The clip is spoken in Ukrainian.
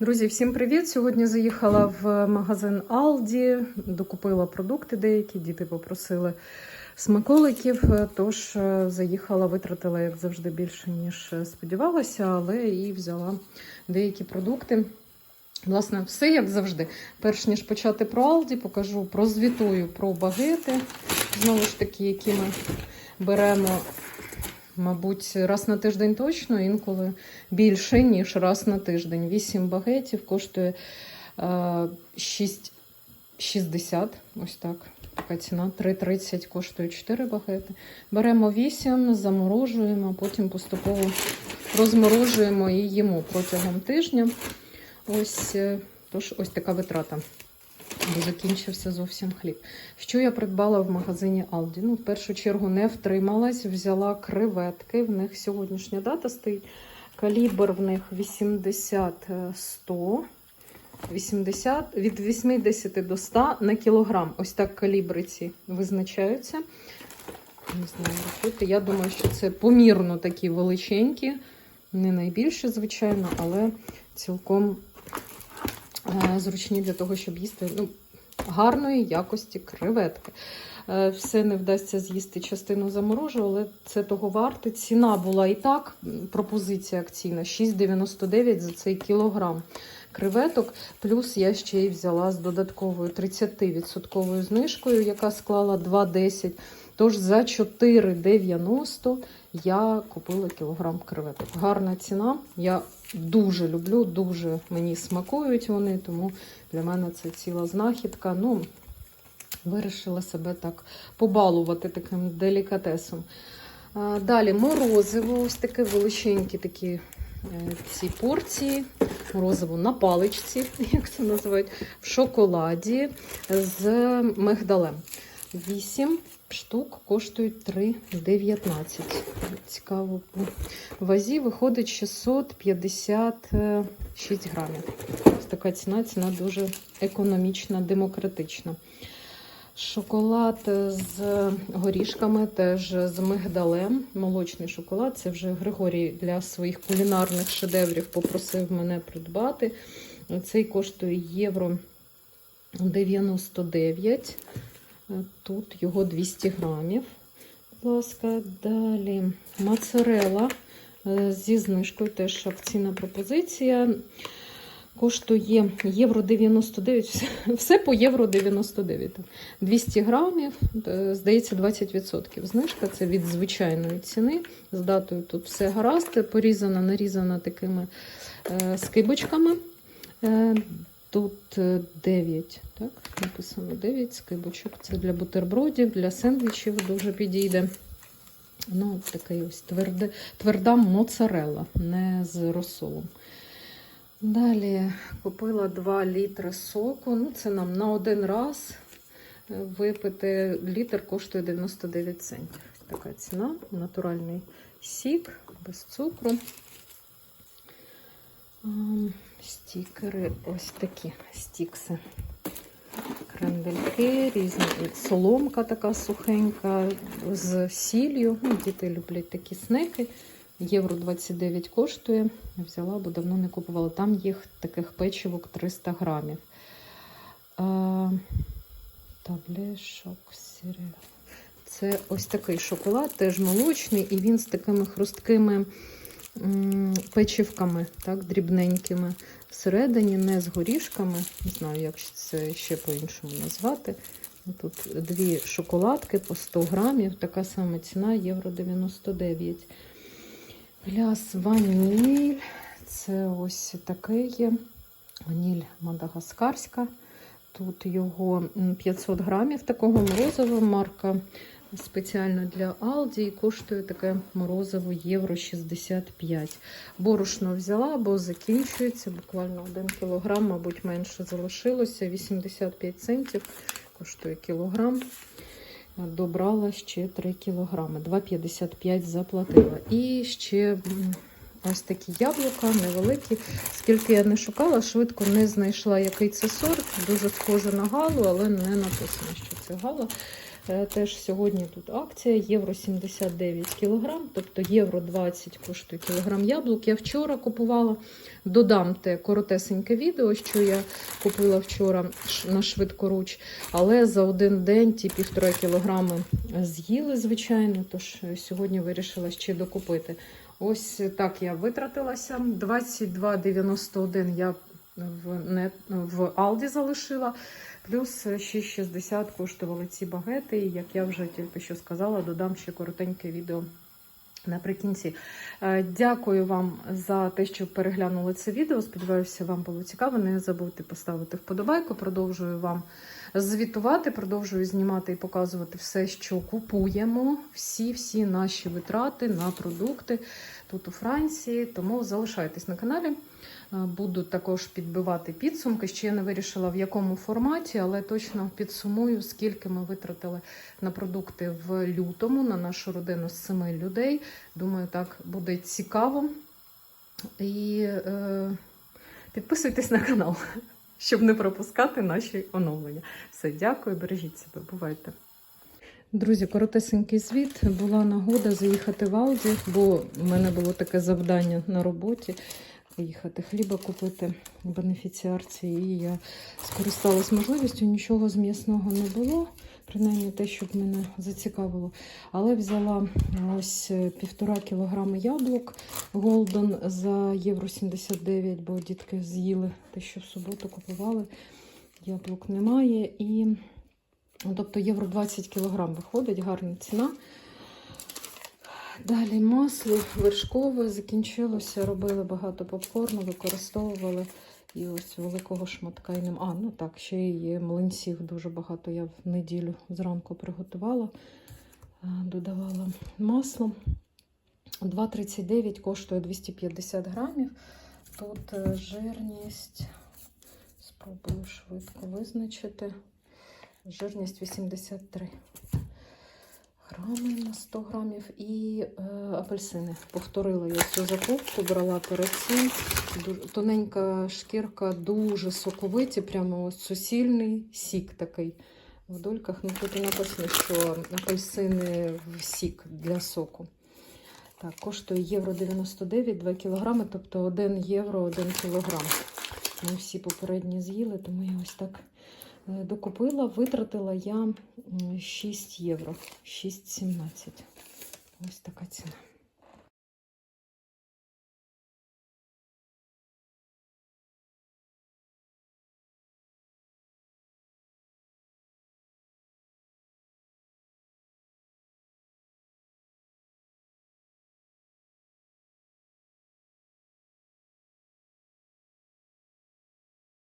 Друзі, всім привіт! Сьогодні заїхала в магазин Aldi, докупила продукти деякі, діти попросили смаколиків. Тож е, заїхала, витратила, як завжди, більше, ніж сподівалася, але і взяла деякі продукти. Власне, все як завжди. Перш ніж почати про Aldi, покажу, прозвітую про багети. Знову ж таки, які ми беремо. Мабуть, раз на тиждень точно, інколи більше, ніж раз на тиждень. 8 багетів коштує е, 6,60. Ось так. Така ціна. 3,30 коштує 4 багети. Беремо 8, заморожуємо, потім поступово розморожуємо і їмо протягом тижня. Ось, е, тож, ось така витрата. Бо закінчився зовсім хліб. Що я придбала в магазині Aldi? Ну, в першу чергу не втрималась, взяла креветки. В них сьогоднішня дата стоїть. Калібр в них 80-100. 80, від 80 до 100 на кілограм. Ось так калібри ці визначаються. Не знаю, рахуйте. Я думаю, що це помірно такі величенькі. Не найбільше, звичайно, але цілком е, зручні для того, щоб їсти ну, гарної якості креветки. Е, Все не вдасться з'їсти частину заморожу, але це того варте. Ціна була і так, пропозиція акційна 6,99 за цей кілограм креветок. Плюс я ще й взяла з додатковою 30% знижкою, яка склала 2,10. Тож за 4,90 я купила кілограм креветок. Гарна ціна. Я дуже люблю, дуже мені смакують вони, тому для мене це ціла знахідка. Ну, вирішила себе так побалувати таким делікатесом. Далі морозиво, ось таке величенькі такі е, ці порції. Морозиво на паличці, як це називають, в шоколаді з мигдалем. 8 штук коштують 3,19. Цікаво, по вазі виходить 656 грамів. Ось така ціна, ціна дуже економічна, демократична. Шоколад з горішками, теж з мигдалем. Молочний шоколад. Це вже Григорій для своїх кулінарних шедеврів попросив мене придбати. Цей коштує євро 99. Тут його 200 грамів. Будь ласка, далі моцарела е, зі знижкою, теж акційна пропозиція. Коштує євро 99, все, по євро 99. 200 грамів, е, здається, 20% знижка. Це від звичайної ціни. З датою тут все гаразд, порізана, нарізана такими е, скибочками. Е, Тут 9, так, написано 9 скибочок. Це для бутербродів, для сендвічів дуже підійде. Ну, такий ось тверде, тверда моцарелла, не з розсолом. Далі купила 2 літри соку. Ну, це нам на один раз випити. Літр коштує 99 центів. Така ціна. Натуральний сік, без цукру. Стікери ось такі стікси. Крендельки, різні. Соломка така сухенька з сіллю. Ну, Діти люблять такі снеки. Євро 29 коштує. Взяла, бо давно не купувала. Там їх таких печивок 300 грамів. Таблешок сірел. Це ось такий шоколад, теж молочний, і він з такими хрусткими печивками, так, дрібненькими. Всередині не з горішками, не знаю, як це ще по-іншому назвати. Тут дві шоколадки по 100 грамів, така сама ціна, євро 99. Пляс ваніль. Це ось такий є. Ваніль мадагаскарська. Тут його 500 грамів такого морозива марка спеціально для Aldi і коштує таке морозиво євро 65. Борошно взяла, бо закінчується. Буквально 1 кілограм, мабуть, менше залишилося. 85 центів коштує кілограм. Добрала ще 3 кілограми. 2,55 заплатила. І ще ось такі яблука невеликі. Скільки я не шукала, швидко не знайшла, який це сорт. Дуже схоже на галу, але не написано, що це гала. Е, Теж сьогодні тут акція євро 79 кілограм, тобто євро 20 коштує кілограм яблук. Я вчора купувала. Додам те коротесеньке відео, що я купила вчора на швидкоруч, але за один день ті півтора кілограми з'їли, звичайно. Тож е, сьогодні вирішила ще докупити. Ось так я витратилася. 22,91 я в, не, в Алді залишила. Плюс 6,60 коштували ці багети. І як я вже тільки що сказала, додам ще коротеньке відео наприкінці. Е, Дякую вам за те, що переглянули це відео. Сподіваюся, вам було цікаво. Не забудьте поставити вподобайку. Продовжую вам звітувати, продовжую знімати і показувати все, що купуємо. Всі-всі наші витрати на продукти тут у Франції. Тому залишайтесь на каналі. Е, Буду також підбивати підсумки. Ще я не вирішила в якому форматі, але точно підсумую, скільки ми витратили на продукти в лютому на нашу родину з семи людей. Думаю, так буде цікаво. І е, підписуйтесь на канал, щоб не пропускати наші оновлення. Все, дякую, бережіть себе, бувайте. Друзі, коротесенький звіт. Була нагода заїхати в Алді, бо в мене було таке завдання на роботі поїхати хліба купити бенефіціарці. І я скористалась можливістю. Нічого з м'ясного не було, принаймні те, що мене зацікавило. Але взяла ось е, півтора кілограми яблук Голден за євро 79, бо дітки з'їли те, що в суботу купували. Яблук немає. І тобто євро 20 кілограм виходить, гарна ціна. Далі масло вершкове закінчилося, робили багато попкорну, використовували. І ось великого шматка і нема. А, ну так, ще є млинців дуже багато. Я в неділю зранку приготувала, додавала масло. 2,39 коштує 250 грамів. Тут е, жирність, спробую швидко визначити. Жирність 83 грами на 100 грамів і е, апельсини. Повторила я цю закупку, брала перед цим. Тоненька шкірка, дуже соковиті, прямо ось сусільний сік такий в дольках. Ну тут і написано, що апельсини в сік для соку. Так, коштує євро 99, 2 кілограми, тобто 1 євро 1 кілограм. Ми всі попередні з'їли, тому я ось так докупила. Витратила я м, 6 євро, 6,17. Ось така ціна.